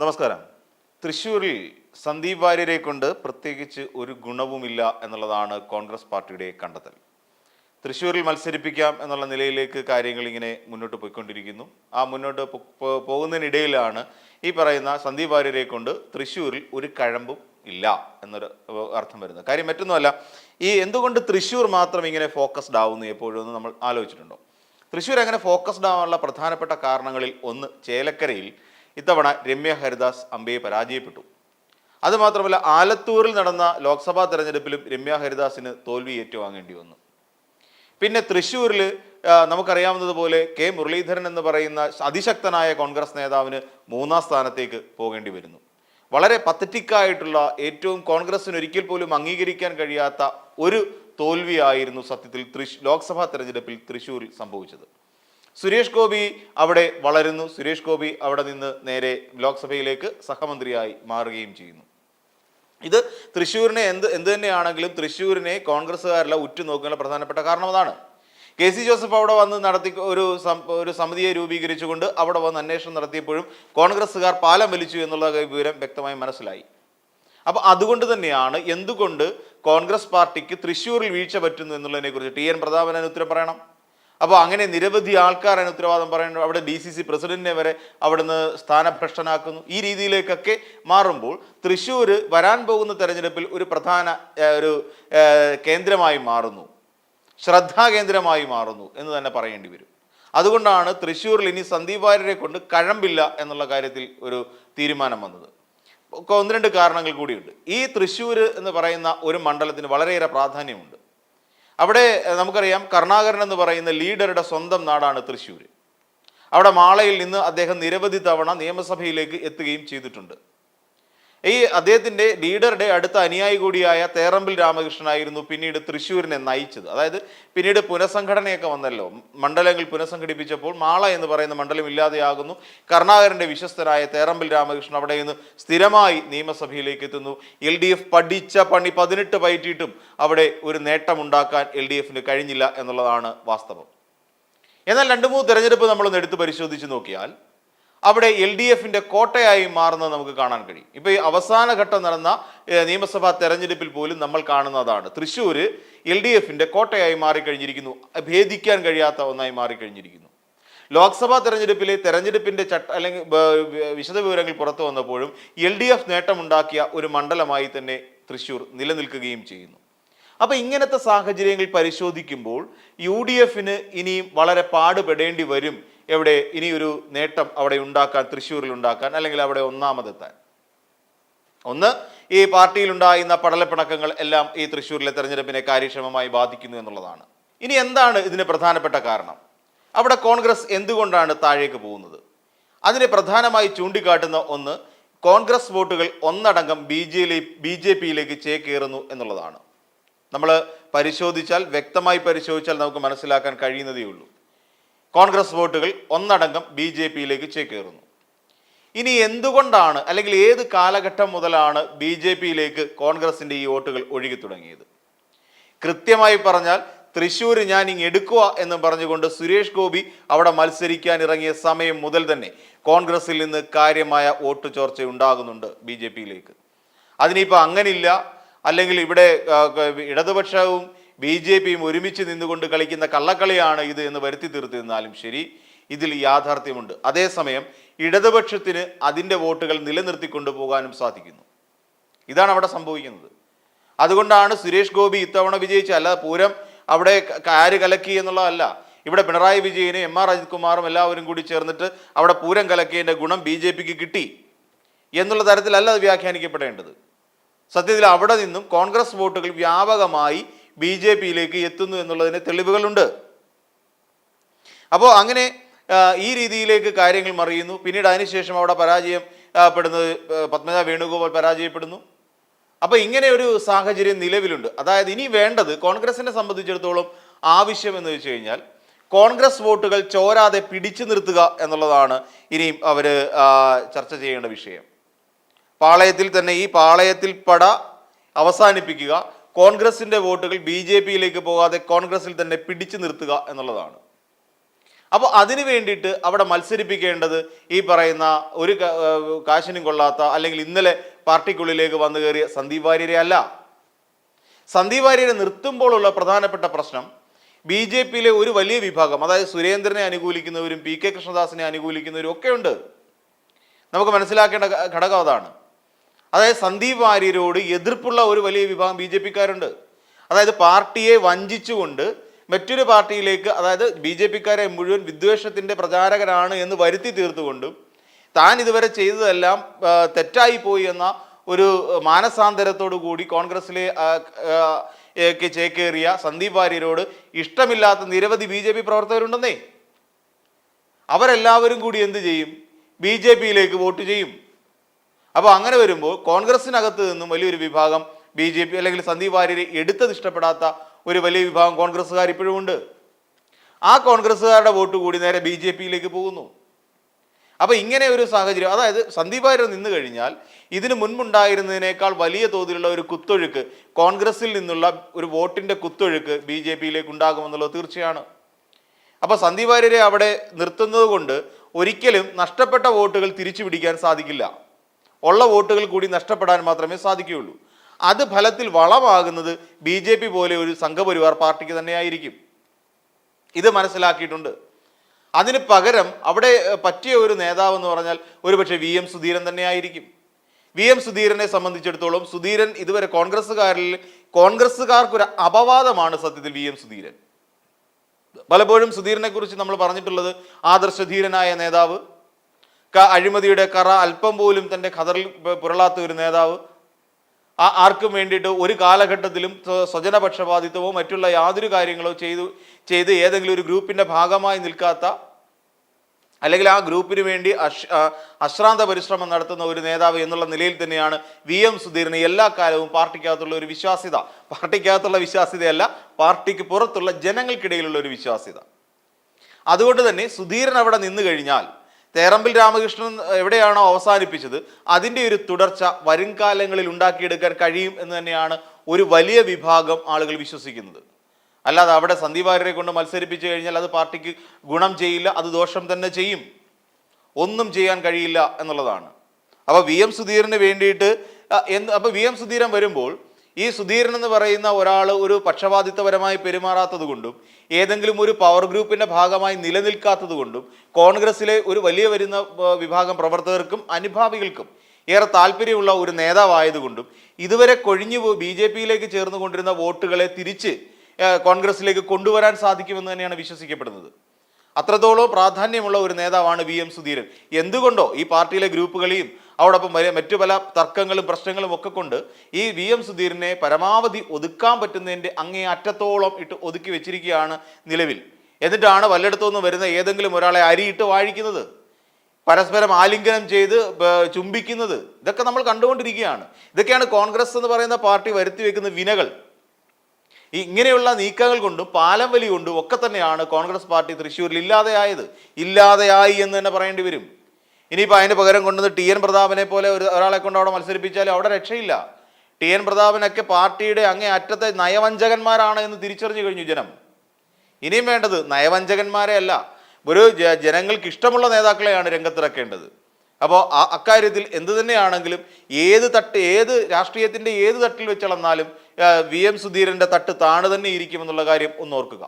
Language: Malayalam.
നമസ്കാരം. തൃശ്ശൂരിൽ സന്ദീപ് വാര്യരെ കൊണ്ട് പ്രത്യേകിച്ച് ഒരു ഗുണവുമില്ല എന്നുള്ളതാണ് കോൺഗ്രസ് പാർട്ടിയുടെ കണ്ടെത്തൽ. തൃശ്ശൂരിൽ മത്സരിപ്പിക്കാം എന്നുള്ള നിലയിലേക്ക് കാര്യങ്ങൾ ഇങ്ങനെ മുന്നോട്ട് പോയിക്കൊണ്ടിരിക്കുന്നു. ആ മുന്നോട്ട് പോകുന്നതിനിടയിലാണ് ഈ പറയുന്ന സന്ദീപ് വാര്യരെ കൊണ്ട് തൃശ്ശൂരിൽ ഒരു കഴമ്പും ഇല്ല എന്നൊരു അർത്ഥം വരുന്നത്. കാര്യം മറ്റൊന്നുമല്ല ഈ എന്തുകൊണ്ട് തൃശ്ശൂർ മാത്രം ഇങ്ങനെ ഫോക്കസ്ഡ് ആവുന്നു എപ്പോഴും എന്ന് നമ്മൾ ആലോചിച്ചിട്ടുണ്ടോ? തൃശ്ശൂർ അങ്ങനെ ഫോക്കസ്ഡ് ആവാനുള്ള പ്രധാനപ്പെട്ട കാരണങ്ങളിൽ ഒന്ന് ചേലക്കരയിൽ ഇത്തവണ രമ്യ ഹരിദാസ് അമ്പയെ പരാജയപ്പെട്ടു. അതുമാത്രമല്ല ആലത്തൂരിൽ നടന്ന ലോക്സഭാ തെരഞ്ഞെടുപ്പിലും രമ്യ ഹരിദാസിന് തോൽവി ഏറ്റുവാങ്ങേണ്ടി വന്നു. പിന്നെ തൃശ്ശൂരിൽ നമുക്കറിയാവുന്നതുപോലെ കെ മുരളീധരൻ എന്ന് പറയുന്ന അതിശക്തനായ കോൺഗ്രസ് നേതാവിന് മൂന്നാം സ്ഥാനത്തേക്ക് പോകേണ്ടി വരുന്നു. വളരെ പത്തറ്റിക്കായിട്ടുള്ള ഏറ്റവും കോൺഗ്രസിന് ഒരിക്കൽ പോലും അംഗീകരിക്കാൻ കഴിയാത്ത ഒരു തോൽവിയായിരുന്നു സത്യത്തിൽ തൃശ് ലോക്സഭാ തെരഞ്ഞെടുപ്പിൽ തൃശ്ശൂരിൽ സംഭവിച്ചത്. സുരേഷ് ഗോപി അവിടെ വളരുന്നു. സുരേഷ് ഗോപി അവിടെ നിന്ന് നേരെ ലോക്സഭയിലേക്ക് സഹമന്ത്രിയായി മാറുകയും ചെയ്യുന്നു. ഇത് തൃശ്ശൂരിനെ എന്ത് എന്ത് തന്നെയാണെങ്കിലും തൃശ്ശൂരിനെ കോൺഗ്രസ്സുകാരല്ല ഉറ്റുനോക്കാനുള്ള പ്രധാനപ്പെട്ട കാരണം അതാണ് കെ സി ജോസഫ് അവിടെ വന്ന് നടത്തി ഒരു ഒരു സമിതിയെ രൂപീകരിച്ചുകൊണ്ട് അവിടെ വന്ന് അന്വേഷണം നടത്തിയപ്പോഴും കോൺഗ്രസ്സുകാർ പാലം വലിച്ചു എന്നുള്ള വിവരം വ്യക്തമായി മനസ്സിലായി. അപ്പോൾ അതുകൊണ്ട് തന്നെയാണ് എന്തുകൊണ്ട് കോൺഗ്രസ് പാർട്ടിക്ക് തൃശ്ശൂരിൽ വീഴ്ച പറ്റുന്നു എന്നുള്ളതിനെക്കുറിച്ച് ടി എൻ പ്രതാപൻ ഉത്തരം പറയണം. അപ്പോൾ അങ്ങനെ നിരവധി ആൾക്കാരാണ് ഉത്തരവാദം പറയുന്നത്. അവിടെ ഡി സി സി പ്രസിഡന്റിനെ വരെ അവിടുന്ന് സ്ഥാനഭ്രഷ്ടനാക്കുന്നു. ഈ രീതിയിലേക്കൊക്കെ മാറുമ്പോൾ തൃശ്ശൂർ വരാൻ പോകുന്ന തെരഞ്ഞെടുപ്പിൽ ഒരു പ്രധാന ഒരു കേന്ദ്രമായി മാറുന്നു. ശ്രദ്ധാകേന്ദ്രമായി മാറുന്നു എന്ന് തന്നെ പറയേണ്ടി വരും. അതുകൊണ്ടാണ് തൃശ്ശൂരിൽ ഇനി സന്ദീപ് വാര്യരെ കൊണ്ട് കഴമ്പില്ല എന്നുള്ള കാര്യത്തിൽ ഒരു തീരുമാനം വന്നത്. ഒന്ന് രണ്ട് കാരണങ്ങൾ കൂടിയുണ്ട്. ഈ തൃശ്ശൂർ എന്ന് പറയുന്ന ഒരു മണ്ഡലത്തിന് വളരെയേറെ പ്രാധാന്യമുണ്ട്. അവിടെ നമുക്കറിയാം കരുണാകരൻ എന്ന് പറയുന്ന ലീഡറുടെ സ്വന്തം നാടാണ് തൃശ്ശൂർ അവിടെ മാളയിൽ നിന്ന് അദ്ദേഹം നിരവധി തവണ നിയമസഭയിലേക്ക് എത്തുകയും ചെയ്തിട്ടുണ്ട്. ഈ അദ്ദേഹത്തിന്റെ ലീഡറുടെ അടുത്ത അനുയായി കൂടിയായ തേറമ്പിൽ രാമകൃഷ്ണനായിരുന്നു പിന്നീട് തൃശ്ശൂരിനെ നയിച്ചത്. അതായത് പിന്നീട് പുനഃസംഘടനയൊക്കെ വന്നല്ലോ. മണ്ഡലങ്ങൾ പുനഃസംഘടിപ്പിച്ചപ്പോൾ മാള എന്ന് പറയുന്ന മണ്ഡലം ഇല്ലാതെയാകുന്നു. കർണാകരന്റെ വിശ്വസ്തനായ തേറമ്പിൽ രാമകൃഷ്ണൻ അവിടെ നിന്ന് സ്ഥിരമായി നിയമസഭയിലേക്ക് എത്തുന്നു. എൽ ഡി എഫ് പഠിച്ച പണി പതിനെട്ട് പയറ്റിയിട്ടും അവിടെ ഒരു നേട്ടമുണ്ടാക്കാൻ എൽ ഡി എഫിന് കഴിഞ്ഞില്ല എന്നുള്ളതാണ് വാസ്തവം. എന്നാൽ രണ്ട് മൂന്ന് തെരഞ്ഞെടുപ്പ് നമ്മളൊന്ന് എടുത്ത് പരിശോധിച്ച് നോക്കിയാൽ അവിടെ എൽ ഡി എഫിന്റെ കോട്ടയായി മാറുന്നത് നമുക്ക് കാണാൻ കഴിയും. ഇപ്പൊ ഈ അവസാന ഘട്ടം നടന്ന നിയമസഭാ തെരഞ്ഞെടുപ്പിൽ പോലും നമ്മൾ കാണുന്നതാണ്. തൃശ്ശൂര് എൽ ഡി എഫിന്റെ കോട്ടയായി മാറിക്കഴിഞ്ഞിരിക്കുന്നു. ഭേദിക്കാൻ കഴിയാത്ത ഒന്നായി മാറിക്കഴിഞ്ഞിരിക്കുന്നു. ലോക്സഭാ തെരഞ്ഞെടുപ്പിലെ തെരഞ്ഞെടുപ്പിന്റെ ചട്ട അല്ലെങ്കിൽ വിശദ വിവരങ്ങൾ പുറത്തു വന്നപ്പോഴും എൽ ഡി എഫ് നേട്ടമുണ്ടാക്കിയ ഒരു മണ്ഡലമായി തന്നെ തൃശ്ശൂർ നിലനിൽക്കുകയും ചെയ്യുന്നു. അപ്പൊ ഇങ്ങനത്തെ സാഹചര്യങ്ങൾ പരിശോധിക്കുമ്പോൾ യു ഡി എഫിന് ഇനിയും വളരെ പാടുപെടേണ്ടി വരും എവിടെ ഇനിയൊരു നേട്ടം അവിടെ ഉണ്ടാക്കാൻ തൃശ്ശൂരിൽ ഉണ്ടാക്കാൻ അല്ലെങ്കിൽ അവിടെ ഒന്നാമതെത്താൻ. ഒന്ന് ഈ പാർട്ടിയിൽ ഉണ്ടായിരുന്ന പടലപ്പിണക്കങ്ങൾ എല്ലാം ഈ തൃശ്ശൂരിലെ തെരഞ്ഞെടുപ്പിനെ കാര്യക്ഷമമായി ബാധിക്കുന്നു എന്നുള്ളതാണ്. ഇനി എന്താണ് ഇതിന് പ്രധാനപ്പെട്ട കാരണം? അവിടെ കോൺഗ്രസ് എന്തുകൊണ്ടാണ് താഴേക്ക് പോകുന്നത്? അതിനെ പ്രധാനമായി ചൂണ്ടിക്കാട്ടുന്ന ഒന്ന് കോൺഗ്രസ് വോട്ടുകൾ ഒന്നടങ്കം ബി ജെ ബി ജെ പിയിലേക്ക് ചേക്കേറുന്നു എന്നുള്ളതാണ്. നമ്മൾ പരിശോധിച്ചാൽ വ്യക്തമായി പരിശോധിച്ചാൽ നമുക്ക് മനസ്സിലാക്കാൻ കഴിയുന്നതേ ഉള്ളൂ കോൺഗ്രസ് വോട്ടുകൾ ഒന്നടങ്കം ബി ജെ പിയിലേക്ക് ചേക്കേറുന്നു. ഇനി എന്തുകൊണ്ടാണ് അല്ലെങ്കിൽ ഏത് കാലഘട്ടം മുതലാണ് ബി ജെ പിയിലേക്ക് കോൺഗ്രസിന്റെ ഈ വോട്ടുകൾ ഒഴുകി തുടങ്ങിയത്? കൃത്യമായി പറഞ്ഞാൽ തൃശ്ശൂർ ഞാൻ ഇങ്ങ് എടുക്കുക എന്ന് പറഞ്ഞുകൊണ്ട് സുരേഷ് ഗോപി അവിടെ മത്സരിക്കാൻ ഇറങ്ങിയ സമയം മുതൽ തന്നെ കോൺഗ്രസിൽ നിന്ന് കാര്യമായ വോട്ട് ചോർച്ച ഉണ്ടാകുന്നുണ്ട് ബി ജെ പിയിലേക്ക്. അതിനിപ്പോൾ അങ്ങനില്ല അല്ലെങ്കിൽ ഇവിടെ ഇടതുപക്ഷവും ബി ജെ പിയും ഒരുമിച്ച് നിന്നുകൊണ്ട് കളിക്കുന്ന കള്ളക്കളിയാണ് ഇത് എന്ന് വരുത്തി തീർത്തിരുന്നാലും ശരി ഇതിൽ യാഥാർത്ഥ്യമുണ്ട്. അതേസമയം ഇടതുപക്ഷത്തിന് അതിന്റെ വോട്ടുകൾ നിലനിർത്തിക്കൊണ്ടു പോകാനും സാധിക്കുന്നു. ഇതാണ് അവിടെ സംഭവിക്കുന്നത്. അതുകൊണ്ടാണ് സുരേഷ് ഗോപി ഇത്തവണ വിജയിച്ച അല്ല പൂരം അവിടെ ആര് കലക്കി എന്നുള്ളതല്ല. ഇവിടെ പിണറായി വിജയനും എം ആർ അജിത് കുമാറും എല്ലാവരും കൂടി ചേർന്നിട്ട് അവിടെ പൂരം കലക്കിയതിന്റെ ഗുണം ബി ജെ പിക്ക് കിട്ടി എന്നുള്ള തരത്തിലല്ല അത് വ്യാഖ്യാനിക്കപ്പെടേണ്ടത്. സത്യത്തിൽ അവിടെ നിന്നും കോൺഗ്രസ് വോട്ടുകൾ വ്യാപകമായി ബി ജെ പിയിലേക്ക് എത്തുന്നു എന്നുള്ളതിന് തെളിവുകളുണ്ട്. അപ്പോൾ അങ്ങനെ ഈ രീതിയിലേക്ക് കാര്യങ്ങൾ മറിയുന്നു. പിന്നീട് അതിനുശേഷം അവിടെ പരാജയം പെടുന്നത് പത്മജ വേണുഗോപാൽ പരാജയപ്പെടുന്നു. അപ്പൊ ഇങ്ങനെ ഒരു സാഹചര്യം നിലവിലുണ്ട്. അതായത് ഇനി വേണ്ടത് കോൺഗ്രസിനെ സംബന്ധിച്ചിടത്തോളം ആവശ്യം എന്ന് വെച്ച് കഴിഞ്ഞാൽ കോൺഗ്രസ് വോട്ടുകൾ ചോരാതെ പിടിച്ചു നിർത്തുക എന്നുള്ളതാണ് ഇനിയും അവർ ചർച്ച ചെയ്യേണ്ട വിഷയം. പാളയത്തിൽ തന്നെ ഈ പാളയത്തിൽ പട അവസാനിപ്പിക്കുക കോൺഗ്രസിന്റെ വോട്ടുകൾ ബി ജെ പിയിലേക്ക് പോകാതെ കോൺഗ്രസിൽ തന്നെ പിടിച്ചു നിർത്തുക എന്നുള്ളതാണ്. അപ്പോൾ അതിനു വേണ്ടിയിട്ട് അവിടെ മത്സരിപ്പിക്കേണ്ടത് ഈ പറയുന്ന ഒരു കാശിനും കൊള്ളാത്ത അല്ലെങ്കിൽ ഇന്നലെ പാർട്ടിക്കുള്ളിലേക്ക് വന്നു കയറിയ സന്ദീപ് വാര്യരെ അല്ല. സന്ദീപ് വാര്യരെ നിർത്തുമ്പോഴുള്ള പ്രധാനപ്പെട്ട പ്രശ്നം ബി ജെ പിയിലെ ഒരു വലിയ വിഭാഗം അതായത് സുരേന്ദ്രനെ അനുകൂലിക്കുന്നവരും പി കെ കൃഷ്ണദാസിനെ അനുകൂലിക്കുന്നവരും ഒക്കെ ഉണ്ട്. നമുക്ക് മനസ്സിലാക്കേണ്ട ഘടകം അതാണ്. അതായത് സന്ദീപ് വാര്യരോട് എതിർപ്പുള്ള ഒരു വലിയ വിഭാഗം ബി ജെ പിക്കാരുണ്ട്. അതായത് പാർട്ടിയെ വഞ്ചിച്ചുകൊണ്ട് മറ്റൊരു പാർട്ടിയിലേക്ക് അതായത് ബി ജെ പിക്കാരെ മുഴുവൻ വിദ്വേഷത്തിന്റെ പ്രചാരകരാണ് എന്ന് വരുത്തി തീർത്തുകൊണ്ടും താൻ ഇതുവരെ ചെയ്തതെല്ലാം തെറ്റായി പോയി എന്ന ഒരു മാനസാന്തരത്തോടു കൂടി കോൺഗ്രസിലെ ചേക്കേറിയ സന്ദീപ് വാര്യരോട് ഇഷ്ടമില്ലാത്ത നിരവധി ബി ജെ പി പ്രവർത്തകരുണ്ടെന്നേ. അവരെല്ലാവരും കൂടി എന്ത് ചെയ്യും? ബി ജെ പിയിലേക്ക് വോട്ട് ചെയ്യും. അപ്പോൾ അങ്ങനെ വരുമ്പോൾ കോൺഗ്രസിനകത്ത് നിന്നും വലിയൊരു വിഭാഗം ബി ജെ പി അല്ലെങ്കിൽ സന്ദീപ് വാര്യരെ എടുത്തത് ഇഷ്ടപ്പെടാത്ത ഒരു വലിയ വിഭാഗം കോൺഗ്രസ്സുകാർ ഇപ്പോഴും ഉണ്ട്. ആ കോൺഗ്രസ്സുകാരുടെ വോട്ട് കൂടി നേരെ ബി ജെ പിയിലേക്ക് പോകുന്നു. അപ്പോൾ ഇങ്ങനെ ഒരു സാഹചര്യം അതായത് സന്ദീപ് വാര്യർ നിന്ന് കഴിഞ്ഞാൽ ഇതിന് മുൻപുണ്ടായിരുന്നതിനേക്കാൾ വലിയ തോതിലുള്ള ഒരു കുത്തൊഴുക്ക് കോൺഗ്രസിൽ നിന്നുള്ള ഒരു വോട്ടിന്റെ കുത്തൊഴുക്ക് ബി ജെ പിയിലേക്ക് ഉണ്ടാകുമെന്നുള്ളത് തീർച്ചയാണ്. അപ്പോൾ സന്ദീപ് വാര്യരെ അവിടെ നിർത്തുന്നത് കൊണ്ട് ഒരിക്കലും നഷ്ടപ്പെട്ട വോട്ടുകൾ തിരിച്ചു പിടിക്കാൻ സാധിക്കില്ല. ഉള്ള വോട്ടുകൾ കൂടി നഷ്ടപ്പെടാൻ മാത്രമേ സാധിക്കുകയുള്ളൂ. അത് ഫലത്തിൽ വളമാകുന്നത് ബി ജെ പി പോലെ ഒരു സംഘപരിവാർ പാർട്ടിക്ക് തന്നെയായിരിക്കും. ഇത് മനസ്സിലാക്കിയിട്ടുണ്ട്. അതിന് പകരം അവിടെ പറ്റിയ ഒരു നേതാവ് എന്ന് പറഞ്ഞാൽ ഒരുപക്ഷെ വി എം സുധീരൻ തന്നെയായിരിക്കും. വി എം സുധീരനെ സംബന്ധിച്ചിടത്തോളം സുധീരൻ ഇതുവരെ കോൺഗ്രസ്സുകാരിൽ കോൺഗ്രസ്സുകാർക്കൊരു അപവാദമാണ് സത്യത്തിൽ വി എം സുധീരൻ. പലപ്പോഴും സുധീരനെ കുറിച്ച് നമ്മൾ പറഞ്ഞിട്ടുള്ളത് ആദർശധീരനായ നേതാവ് അഴിമതിയുടെ കറ അല്പം പോലും തന്റെ ഖതറിൽ പുരളാത്ത ഒരു നേതാവ്. ആ ആർക്കും വേണ്ടിയിട്ട് ഒരു കാലഘട്ടത്തിലും സ്വ- സ്വജനപക്ഷപാതിത്വമോ മറ്റുള്ള യാതൊരു കാര്യങ്ങളോ ചെയ്തു ചെയ്ത് ഏതെങ്കിലും ഒരു ഗ്രൂപ്പിന്റെ ഭാഗമായി നിൽക്കാത്ത അല്ലെങ്കിൽ ആ ഗ്രൂപ്പിന് വേണ്ടി അശ് അശ്രാന്ത പരിശ്രമം നടത്തുന്ന ഒരു നേതാവ് എന്നുള്ള നിലയിൽ തന്നെയാണ് വി എം സുധീറിന് എല്ലാ കാലവും പാർട്ടിക്കകത്തുള്ള ഒരു വിശ്വാസ്യത. പാർട്ടിക്കകത്തുള്ള വിശ്വാസ്യതയല്ല പാർട്ടിക്ക് പുറത്തുള്ള ജനങ്ങൾക്കിടയിലുള്ള ഒരു വിശ്വാസ്യത. അതുകൊണ്ട് തന്നെ സുധീരൻ അവിടെ നിന്ന് കഴിഞ്ഞാൽ തേറമ്പിൽ രാമകൃഷ്ണൻ എവിടെയാണോ അവസാനിപ്പിച്ചത് അതിന്റെ ഒരു തുടർച്ച വരും കാലങ്ങളിൽ ഉണ്ടാക്കിയെടുക്കാൻ കഴിയും എന്ന് തന്നെയാണ് ഒരു വലിയ വിഭാഗം ആളുകൾ വിശ്വസിക്കുന്നത്. അല്ലാതെ അവിടെ സന്ദീപ് വാര്യരെ കൊണ്ട് മത്സരിപ്പിച്ചു കഴിഞ്ഞാൽ അത് പാർട്ടിക്ക് ഗുണം ചെയ്യില്ല അത് ദോഷം തന്നെ ചെയ്യും. ഒന്നും ചെയ്യാൻ കഴിയില്ല എന്നുള്ളതാണ്. അപ്പോൾ വി എം സുധീരന് വേണ്ടിയിട്ട് എന്ത് അപ്പോൾ വി എം സുധീരൻ വരുമ്പോൾ ഈ സുധീരൻ എന്ന് പറയുന്ന ഒരാൾ ഒരു പക്ഷപാതിത്വപരമായി പെരുമാറാത്തത് കൊണ്ടും ഏതെങ്കിലും ഒരു പവർ ഗ്രൂപ്പിന്റെ ഭാഗമായി നിലനിൽക്കാത്തത് കൊണ്ടും കോൺഗ്രസിലെ ഒരു വലിയ വരുന്ന വിഭാഗം പ്രവർത്തകർക്കും അനുഭാവികൾക്കും ഏറെ താല്പര്യമുള്ള ഒരു നേതാവായതുകൊണ്ടും ഇതുവരെ കൊഴിഞ്ഞു ബി ജെ പിയിലേക്ക് ചേർന്നുകൊണ്ടിരുന്ന വോട്ടുകളെ തിരിച്ച് കോൺഗ്രസിലേക്ക് കൊണ്ടുവരാൻ സാധിക്കുമെന്ന് തന്നെയാണ് വിശ്വസിക്കപ്പെടുന്നത്. അത്രത്തോളം പ്രാധാന്യമുള്ള ഒരു നേതാവാണ് വി എം സുധീരൻ. എന്തുകൊണ്ടോ ഈ പാർട്ടിയിലെ ഗ്രൂപ്പുകളെയും അതോടൊപ്പം മറ്റു പല തർക്കങ്ങളും പ്രശ്നങ്ങളും ഒക്കെ കൊണ്ട് ഈ വി എം സുധീരനെ പരമാവധി ഒതുക്കാൻ പറ്റുന്നതിന്റെ അങ്ങേ അറ്റത്തോളം ഇട്ട് ഒതുക്കി വെച്ചിരിക്കുകയാണ് നിലവിൽ. എന്നിട്ടാണ് വല്ലയിടത്തുനിന്ന് വരുന്ന ഏതെങ്കിലും ഒരാളെ അരിയിട്ട് വാഴിക്കുന്നത്? പരസ്പരം ആലിംഗനം ചെയ്ത് ചുംബിക്കുന്നത്? ഇതൊക്കെ നമ്മൾ കണ്ടുകൊണ്ടിരിക്കുകയാണ്. ഇതൊക്കെയാണ് കോൺഗ്രസ് എന്ന് പറയുന്ന പാർട്ടി വരുത്തി വെക്കുന്ന വിനകൾ. ഈ ഇങ്ങനെയുള്ള നീക്കങ്ങൾ കൊണ്ടും പാലം വലി കൊണ്ടും ഒക്കെ തന്നെയാണ് കോൺഗ്രസ് പാർട്ടി തൃശ്ശൂരിൽ ഇല്ലാതെയായത്. ഇല്ലാതെയായി എന്ന് തന്നെ പറയേണ്ടി വരും. ഇനിയിപ്പോൾ അതിന് പകരം കൊണ്ടുവന്ന് ടി എൻ പ്രതാപനെ പോലെ ഒരു ഒരാളെ കൊണ്ട് അവിടെ മത്സരിപ്പിച്ചാലും അവിടെ രക്ഷയില്ല. ടി എൻ പ്രതാപനൊക്കെ പാർട്ടിയുടെ അങ്ങേ അറ്റത്തെ നയവഞ്ചകന്മാരാണ് എന്ന് തിരിച്ചറിഞ്ഞു കഴിഞ്ഞു ജനം. ഇനിയും വേണ്ടത് നയവഞ്ചകന്മാരെ അല്ല ഒരു ജനങ്ങൾക്ക് ഇഷ്ടമുള്ള നേതാക്കളെയാണ് രംഗത്തിറക്കേണ്ടത്. അപ്പോൾ അക്കാര്യത്തിൽ എന്ത് തന്നെയാണെങ്കിലും ഏത് തട്ട് ഏത് രാഷ്ട്രീയത്തിന്റെ ഏത് തട്ടിൽ വെച്ചളന്നാലും വി എം സുധീരന്റെ തട്ട് താണു തന്നെ ഇരിക്കുമെന്നുള്ള കാര്യം ഒന്ന് ഓർക്കുക.